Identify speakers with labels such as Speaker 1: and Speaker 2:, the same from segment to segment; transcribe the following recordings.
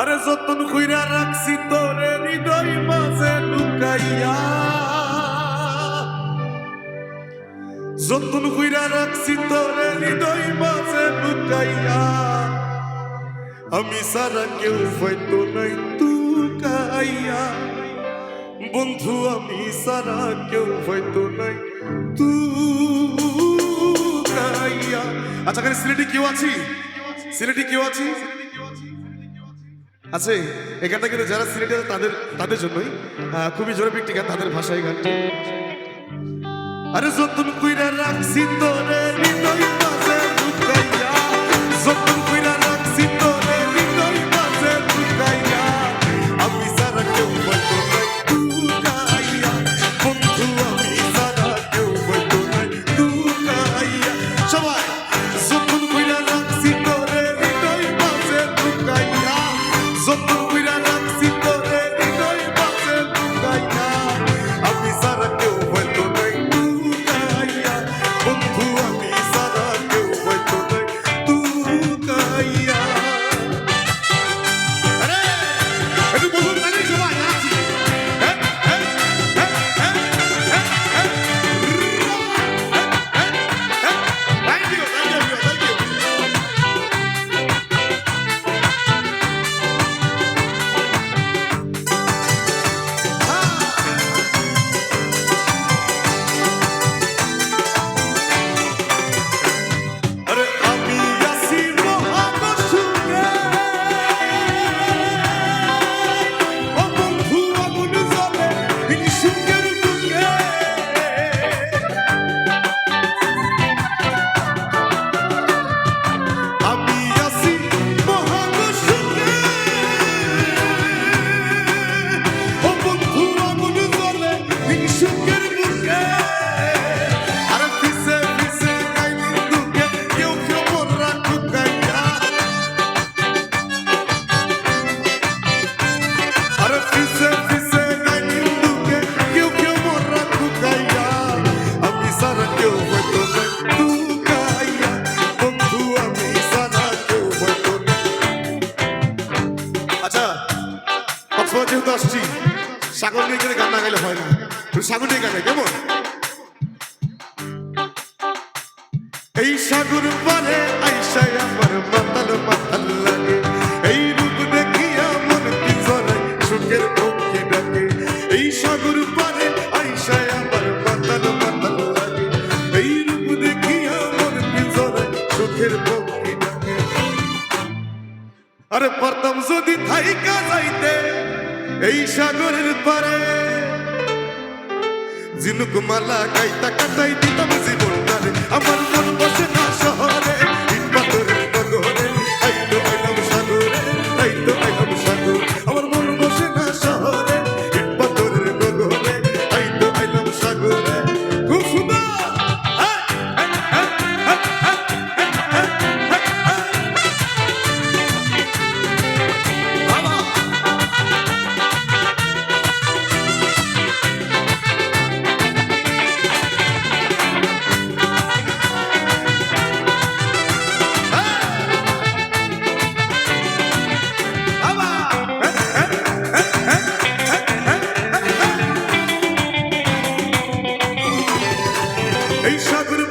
Speaker 1: আরে যতন কইরা রাখছি তোরে হৃদয় মাঝে লুকাইয়া। যতন কইরা রাখছি তোরে হৃদয় মাঝে লুকাইয়া। আমি সারা কেউ হয়তো নাই তুকাইয়া বন্ধু, আমি সারা কেউ হয়তো নাই তুকাইয়া আচ্ছা এখানে সিলেটি কেউ আছি? সিলেটি কেউ আছি? আছে, এই গানটা কিন্তু যারা সিলেটে তাদের তাদের জন্যই খুবই জোরে একটি গান, তাদের ভাষায় গানটি। আরে যতন কুইরা রাখছি তোরে হৃদয় মাঝে সাগর নিয়ে গেলে গান না গাইলে হয় না। তুমি সাগর নিয়ে গানে, কেমন? এই সাগর পারে আইসাই আমার মাতাল মাতাল লাগে। সাগরের পারে। ঝিনুক মালা গাইতা কাটাই দিতাম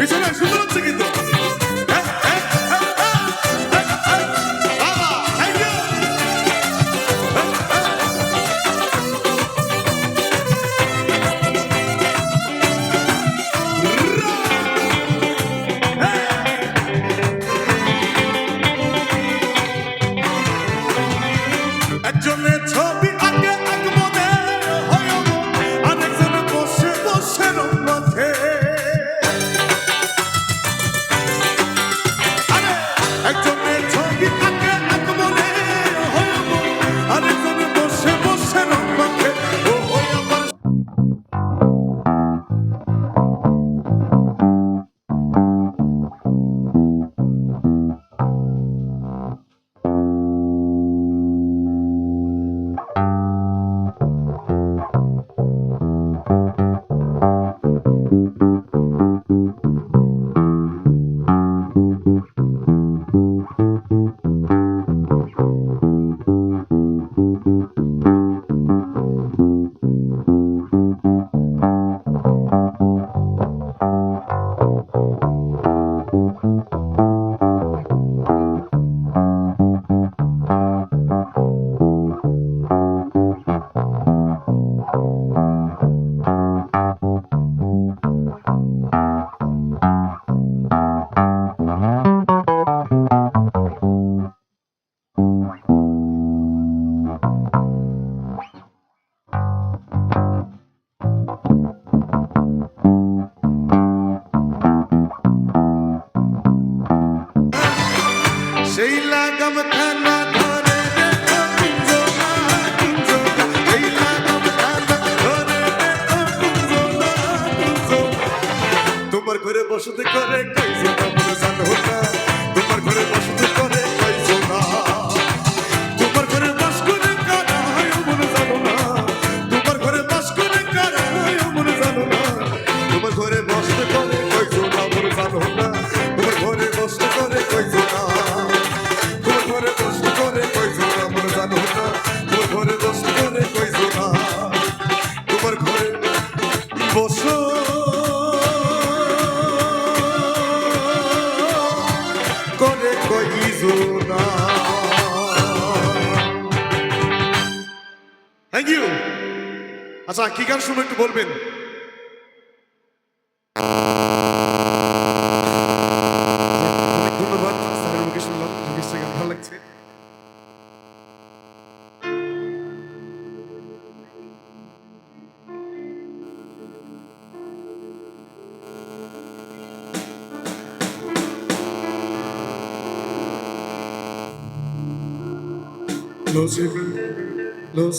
Speaker 1: It's a nice little বসতে করে কাইছো না, মনে জানো না? তোমার ঘরে বসতে করে কাইছো না। তোমার ঘরে বাস করে কারা হয়, মনে জানো না? তোমার ঘরে বাস করে কারা হয়, মনে জানো না? তোমার ঘরে বসতে করে কাইছো না, মনে জানো না? তোমার ঘরে বসতে করে কাইছো না। তোমার ঘরে বসতে করে কাইছো না, মনে জানো না? তোমার ঘরে বসতে করে কাইছো না। তোমার ঘরে বসো। থ্যাংক ইউ আচ্ছা কি গান শুনব একটু বলবেন? ধন্যবাদ ভালো লাগছে। Los, los,